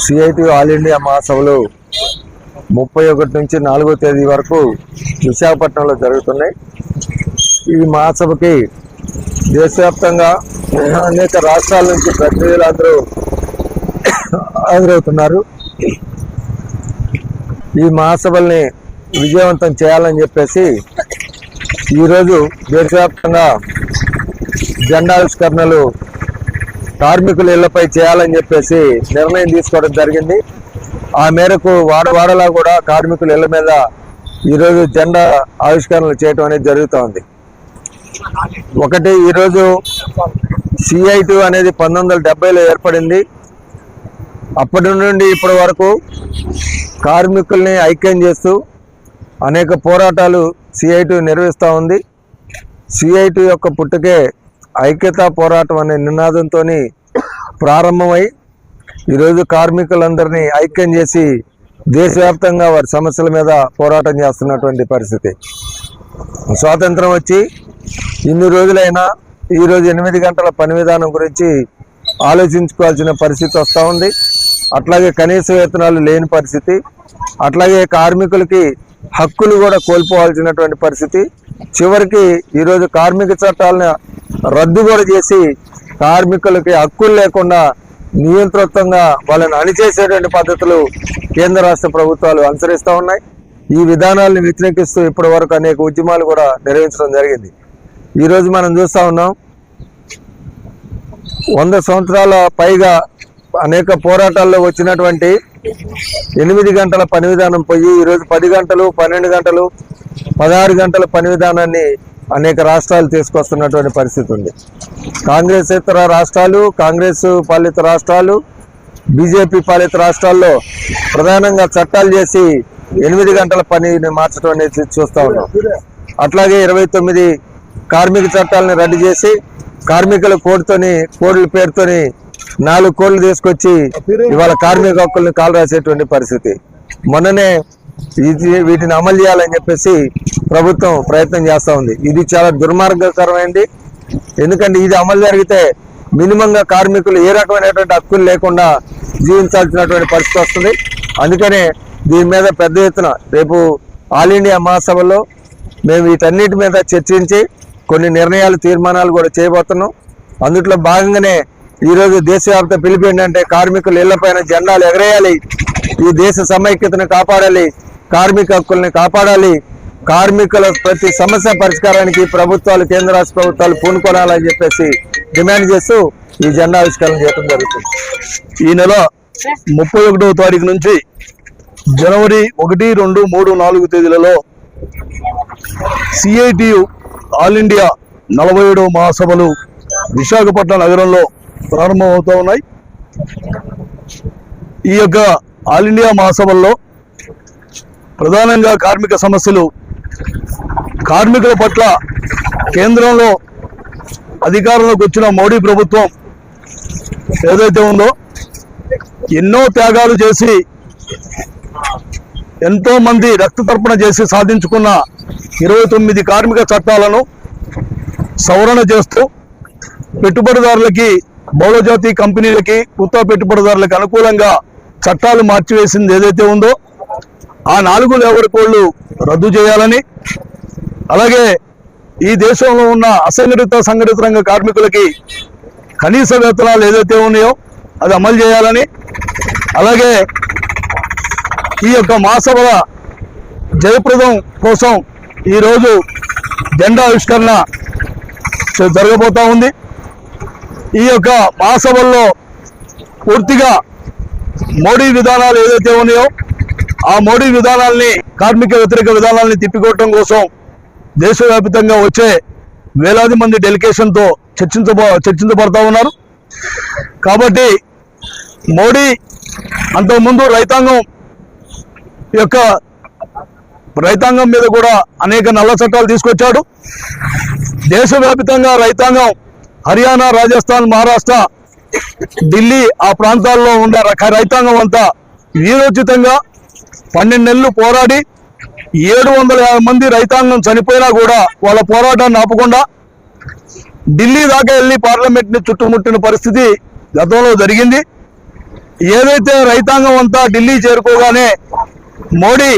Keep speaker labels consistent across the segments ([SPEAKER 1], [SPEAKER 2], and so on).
[SPEAKER 1] CIT all India మహాసభలు ముప్పై ఒకటి నుంచి నాలుగో తేదీ వరకు విశాఖపట్నంలో జరుగుతున్నాయి. ఈ మహాసభకి దేశవ్యాప్తంగా అనేక రాష్ట్రాల నుంచి ప్రతినిధులు అందరూ హాజరవుతున్నారు. ఈ మహాసభల్ని విజయవంతం చేయాలని చెప్పేసి ఈరోజు దేశవ్యాప్తంగా జెండావిష్కరణలు కార్మికుల ఇళ్ళపై చేయాలని చెప్పేసి నిర్ణయం తీసుకోవడం జరిగింది. ఆ మేరకు వాడవాడలా కూడా కార్మికుల ఇళ్ళ మీద ఈరోజు జెండా ఆవిష్కరణలు చేయటం అనేది జరుగుతూ ఉంది ఒకటి ఈరోజు సిఐటు అనేది పంతొమ్మిది వందల డెబ్బైలో ఏర్పడింది. అప్పటి నుండి ఇప్పటి వరకు కార్మికుల్ని ఐక్యం చేస్తూ అనేక పోరాటాలు సిఐటు నిర్వహిస్తూ ఉంది. సిఐటు యొక్క పుట్టుకే ఐక్యతా పోరాటం అనే నినాదంతో ప్రారంభమై ఈరోజు కార్మికులందరినీ ఐక్యం చేసి దేశవ్యాప్తంగా వారి సమస్యల మీద పోరాటం చేస్తున్నటువంటి పరిస్థితి. స్వాతంత్రం వచ్చి ఇన్ని రోజులైనా ఈరోజు ఎనిమిది గంటల పని విధానం గురించి ఆలోచించుకోవాల్సిన పరిస్థితి వస్తూ ఉంది. అట్లాగే కనీస వేతనాలు లేని పరిస్థితి అట్లాగే కార్మికులకి హక్కులు కూడా కోల్పోవాల్సినటువంటి పరిస్థితి. చివరికి ఈరోజు కార్మిక చట్టాలను రద్దు కూడా చేసి కార్మికులకి హక్కులు లేకుండా నియంత్రితంగా వాళ్ళని అణిచేసేటువంటి పద్ధతులు కేంద్ర రాష్ట్ర ప్రభుత్వాలు అనుసరిస్తూ ఉన్నాయి. ఈ విధానాలను వ్యతిరేకిస్తూ ఇప్పటి వరకు అనేక ఉద్యమాలు కూడా నిర్వహించడం జరిగింది. ఈరోజు మనం చూస్తూ ఉన్నాం. వంద సంవత్సరాల పైగా అనేక పోరాటాల్లో వచ్చినటువంటి ఎనిమిది గంటల పని విధానం పోయి ఈరోజు పది గంటలు పన్నెండు గంటలు పదహారు గంటల పని విధానాన్ని అనేక రాష్ట్రాలు తీసుకొస్తున్నటువంటి పరిస్థితి ఉంది. కాంగ్రెస్ ఇతర రాష్ట్రాలు కాంగ్రెస్ పాలిత రాష్ట్రాలు బీజేపీ పాలిత రాష్ట్రాల్లో ప్రధానంగా చట్టాలు చేసి ఎనిమిది గంటల పనిని మార్చడం అనేది చూస్తూ ఉన్నాం. అట్లాగే ఇరవై తొమ్మిది కార్మిక చట్టాలను రద్దు చేసి కార్మికుల కోడ్తోని కోడ్ల పేరుతోని నాలుగు కోడ్లు తీసుకొచ్చి ఇవాళ కార్మిక హక్కుల్ని కాలు రాసేటువంటి పరిస్థితి. మొన్ననే వీటిని అమలు చేయాలని చెప్పేసి ప్రభుత్వం ప్రయత్నం చేస్తూ ఉంది. ఇది చాలా దుర్మార్గకరమైనది ఎందుకంటే ఇది అమలు జరిగితే మినిమంగా కార్మికులు ఏ రకమైనటువంటి హక్కులు లేకుండా జీవించాల్సినటువంటి పరిస్థితి వస్తుంది. అందుకనే దీని మీద పెద్ద ఎత్తున రేపు ఆల్ ఇండియా మహాసభలో మేము వీటన్నిటి మీద చర్చించి కొన్ని నిర్ణయాలు తీర్మానాలు కూడా చేయబోతున్నాం. అందుట్లో భాగంగానే ఈరోజు దేశవ్యాప్త పిలుపు ఏంటంటే కార్మికులు ఇళ్ళపైన జెండాలు ఎగరేయాలి. ఈ దేశ సమైక్యతను కాపాడాలి కార్మిక హక్కుల్ని కాపాడాలి. కార్మికుల ప్రతి సమస్య పరిష్కారానికి ప్రభుత్వాలు కేంద్ర రాష్ట్ర ప్రభుత్వాలు పూనుకోనాలని చెప్పేసి డిమాండ్ చేస్తూ ఈ జెండా ఆవిష్కరణ చేయడం జరుగుతుంది.
[SPEAKER 2] ఈ నెల ముప్పై ఒకటవ తారీఖు నుంచి జనవరి ఒకటి రెండు మూడు నాలుగు తేదీలలో సిఐటియు ఆల్ ఇండియా నలభై ఏడవ మహాసభలు విశాఖపట్నం నగరంలో ప్రారంభమవుతూ ఉన్నాయి. ఈ యొక్క ఆల్ ఇండియా మహాసభల్లో ప్రధానంగా కార్మిక సమస్యలు కార్మికుల పట్ల కేంద్రంలో అధికారంలోకి వచ్చిన మోడీ ప్రభుత్వం ఏదైతే ఉందో ఎన్నో త్యాగాలు చేసి ఎంతో మంది రక్త తర్పణ చేసి సాధించుకున్న ఇరవై తొమ్మిది కార్మిక చట్టాలను సవరణ చేస్తూ పెట్టుబడిదారులకి బహుళజాతి కంపెనీలకి కొత్త పెట్టుబడిదారులకు అనుకూలంగా చట్టాలు మార్చివేసింది ఏదైతే ఉందో ఆ నాలుగు లేబర్ కోళ్ళు రద్దు చేయాలని. అలాగే ఈ దేశంలో ఉన్న అసంఘటిత సంఘటిత రంగ కార్మికులకి కనీస వేతనాలు ఏదైతే ఉన్నాయో అది అమలు చేయాలని. అలాగే ఈ యొక్క మహాసభల జయప్రదం కోసం ఈరోజు జెండా ఆవిష్కరణ జరగబోతూ జరగబోతా ఉంది. ఈ యొక్క మహాసభల్లో పూర్తిగా మోడీ విధానాలు ఏదైతే ఉన్నాయో ఆ మోడీ విధానాల్ని కార్మిక వ్యతిరేక విధానాల్ని తిప్పికొట్టడం కోసం దేశవ్యాప్తంగా వచ్చే వేలాది మంది డెలిగేషన్తో చర్చించబో చర్చించబడతా ఉన్నారు. కాబట్టి మోడీ అంతకుముందు రైతాంగం యొక్క రైతాంగం మీద కూడా అనేక నల్ల చట్టాలు తీసుకొచ్చాడు. దేశవ్యాప్తంగా రైతాంగం హర్యానా రాజస్థాన్ మహారాష్ట్ర ఢిల్లీ ఆ ప్రాంతాల్లో ఉన్న రక- రైతాంగం అంతా వీరోచితంగా పన్నెండు నెలలు పోరాడి ఏడు వందల యాభై మంది రైతాంగం చనిపోయినా కూడా వాళ్ళ పోరాటాన్ని ఆపకుండా ఢిల్లీ దాకా వెళ్ళి పార్లమెంట్ని చుట్టుముట్టిన పరిస్థితి గతంలో జరిగింది. ఏదైతే రైతాంగం అంతా ఢిల్లీ చేరుకోగానే మోడీ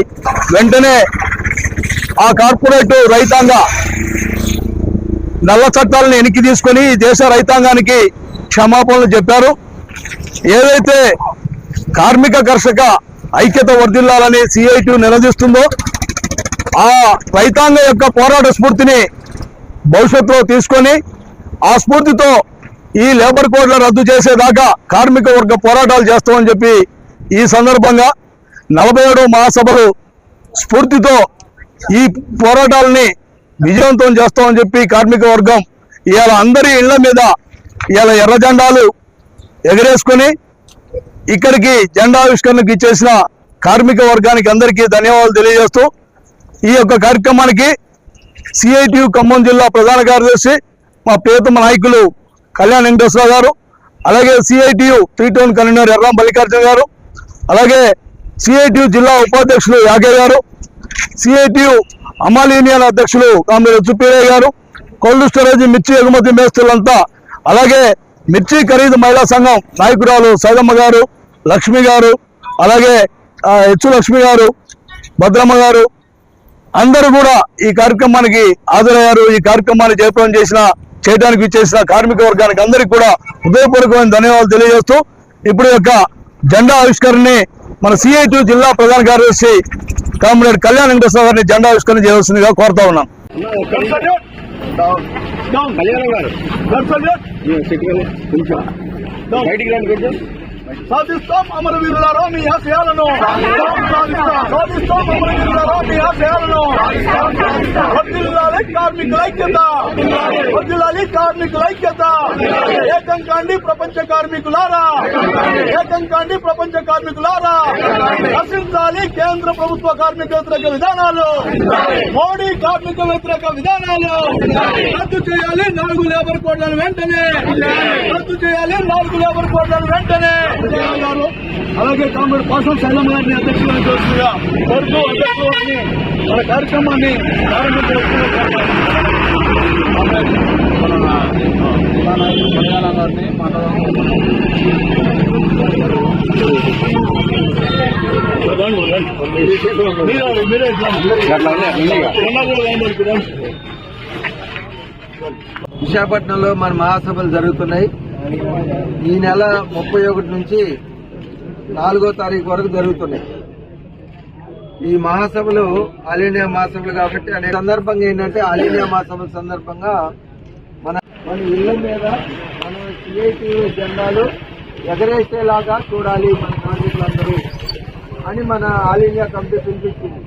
[SPEAKER 2] వెంటనే ఆ కార్పొరేట్ రైతాంగ నల్ల చట్టాలను వెనక్కి తీసుకొని దేశ రైతాంగానికి క్షమాపణలు చెప్పారు. ఏదైతే కార్మిక కర్షక ఐక్యత వర్ధిల్లాలని సిఐటి నిలదీస్తుందో ఆ రైతాంగ యొక్క పోరాట స్ఫూర్తిని భవిష్యత్తులో తీసుకొని ఆ స్ఫూర్తితో ఈ లేబర్ కోడ్ల రద్దు చేసేదాకా కార్మిక వర్గ పోరాటాలు చేస్తామని చెప్పి ఈ సందర్భంగా నలభై ఏడో మహాసభలు స్ఫూర్తితో ఈ పోరాటాలని విజయవంతం చేస్తామని చెప్పి కార్మిక వర్గం ఇవాళ అందరి ఇళ్ళ మీద ఇలా ఎర్ర జెండాలు ఎగరేసుకొని ఇక్కడికి జెండావిష్కరణకు ఇచ్చేసిన కార్మిక వర్గానికి అందరికీ ధన్యవాదాలు తెలియజేస్తూ ఈ యొక్క కార్యక్రమానికి సిఐటియు ఖమ్మం జిల్లా ప్రధాన కార్యదర్శి మా ప్రియతమ నాయకులు కళ్యాణ్ వెంకటేశ్వర గారు అలాగే CITU three town convener Erram Mallikarjuna గారు అలాగే సిఐటియు జిల్లా ఉపాధ్యక్షులు యాగయ్య గారు సిఐటియు అమాల్ యూనియన్ అధ్యక్షులు కామిరెడ్డి సుప్పీరయ్య గారు కోల్డ్ స్టోరేజ్ మిర్చి ఎగుమతి మేస్తులంతా అలాగే మిర్చి ఖరీదు మహిళా సంఘం నాయకురాలు సైదమ్మ గారు లక్ష్మి గారు అలాగే హెచ్చు లక్ష్మి గారు భద్రమ్మ గారు అందరూ కూడా ఈ కార్యక్రమానికి హాజరయ్యారు. ఈ కార్యక్రమాన్ని జయప్రదం చేసిన చేయడానికి ఇచ్చేసిన కార్మిక వర్గానికి అందరికీ కూడా హృదయపూర్వకమైన ధన్యవాదాలు తెలియజేస్తూ ఇప్పుడు యొక్క జెండా ఆవిష్కరణని మన సిఐటి జిల్లా ప్రధాన కార్యదర్శి కామ్రేడ్ కళ్యాణ్ వెంకటేశ్వర గారిని జెండా ఆవిష్కరణ చేయవలసిందిగా కోరుతా ఉన్నాం.
[SPEAKER 3] కళ్యాణం గారు కొంచెం బయటికి రండి కొంచెం
[SPEAKER 2] సాధిస్తాం అమరవీరులారా మీ ఆశయాలను. సాధిస్తాం అమరవీరులారా మీ ఆశయాలను. వదిలాలి కార్మికుల ఐక్యత. వదిలాలి కార్మికుల ఐక్యత. ఏకం కాండి ప్రపంచ కార్మికులారా. ఏకం కాండి ప్రపంచ కార్మికులారా. రక్షించాలి కేంద్ర ప్రభుత్వ కార్మిక వ్యతిరేక విధానాలు. మోడీ కార్మిక వ్యతిరేక విధానాలు. రద్దు చేయాలి నాలుగు లేబర్ కోడ్లను వెంటనే. రద్దు చేయాలి నాలుగు లేబర్ కోడ్లను వెంటనే. గారు అలాగే కామ్రేడ్ పాసం శైలం గారిని అధ్యక్షులను చేస్తున్నా కోరుతూ అధ్యక్షులని మన కార్యక్రమాన్ని
[SPEAKER 1] విశాఖపట్నంలో మన మహాసభలు జరుగుతున్నాయి. ఈ నెల ముప్పై ఒకటి నుంచి నాలుగో తారీఖు వరకు జరుగుతున్నాయి. ఈ మహాసభలు ఆల్ ఇండియా మహాసభలు కాబట్టి అనే సందర్భంగా ఏంటంటే ఆల్ ఇండియా మహాసభల సందర్భంగా మన మన ఇళ్ళ మీద మన సిఐటి జెండాలు ఎగరేసేలాగా చూడాలి మన కార్మికులందరూ అని మన ఆల్ ఇండియా కమిటీ పిలిపించింది.